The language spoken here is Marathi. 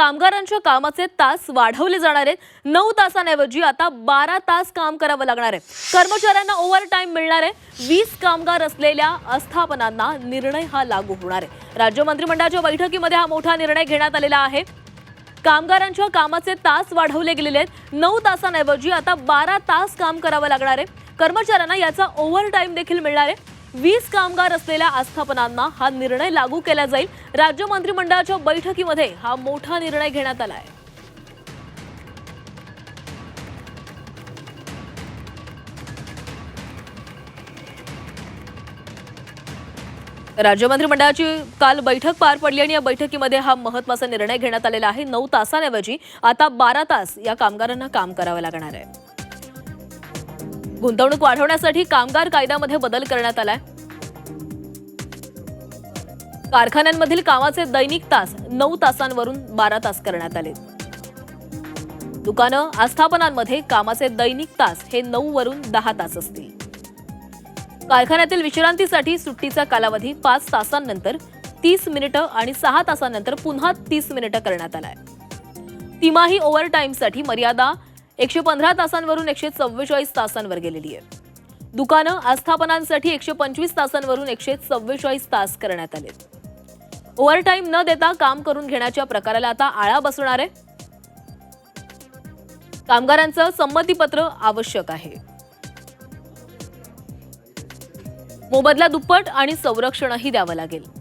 कामगारांच्या कामाचे तास वाढवले जाणार आहेत. नऊ तासांऐवजी आता बारा तास काम करावं लागणार आहे. कर्मचाऱ्यांना ओव्हर टाईम मिळणार आहे. वीस कामगार असलेल्या आस्थापनांना निर्णय हा लागू होणार आहे. राज्य मंत्रिमंडळाच्या बैठकीमध्ये हा मोठा निर्णय घेण्यात आलेला आहे. कामगारांच्या कामाचे तास वाढवले गेलेले आहेत. नऊ तासांऐवजी आता बारा तास काम करावं लागणार आहे. कर्मचाऱ्यांना याचा ओव्हर टाईम देखील मिळणार आहे. वीस कामगार असलेल्या आस्थापनांना हा निर्णय लागू केला जाईल. राज्य मंत्रिमंडळाच्या बैठकीमध्ये हा मोठा निर्णय घेण्यात आला आहे. राज्य मंत्रिमंडळाची काल बैठक पार पडली आणि या बैठकीमध्ये हा महत्त्वाचा निर्णय घेण्यात आलेला आहे. नऊ तासांऐवजी आता बारा तास या कामगारांना काम करावं लागणार आहे. गुंतवणूक वाढवण्यासाठी कामगार कायद्यामध्ये बदल करण्यात आलाय. कारखान्यांमधील कामाचे दैनिक तास नऊ तासांवरून बारा तास करण्यात आले. दुकानं आस्थापनांमध्ये कामाचे दैनिक तास हे नऊ वरून दहा तास असतील. कारखान्यातील विश्रांतीसाठी सुट्टीचा कालावधी पाच तासांनंतर तीस मिनिटं आणि सहा तासांनंतर पुन्हा तीस मिनिटं करण्यात आलाय. तिमाही ओव्हरटाईमसाठी मर्यादा एकशे पंधरा तासांवरून एकशे चव्वेचाळीस तासांवर गेलेली आहे. दुकानं आस्थापनांसाठी एकशे पंचवीस तासांवरून एकशे चव्वेचाळीस तास करण्यात आले ओव्हरटाईम न देता काम करून घेण्याच्या प्रकाराला आता आळा बसणार आहे. कामगारांचं संमतीपत्र आवश्यक आहे. मोबदला दुप्पट आणि संरक्षणही द्यावं लागेल.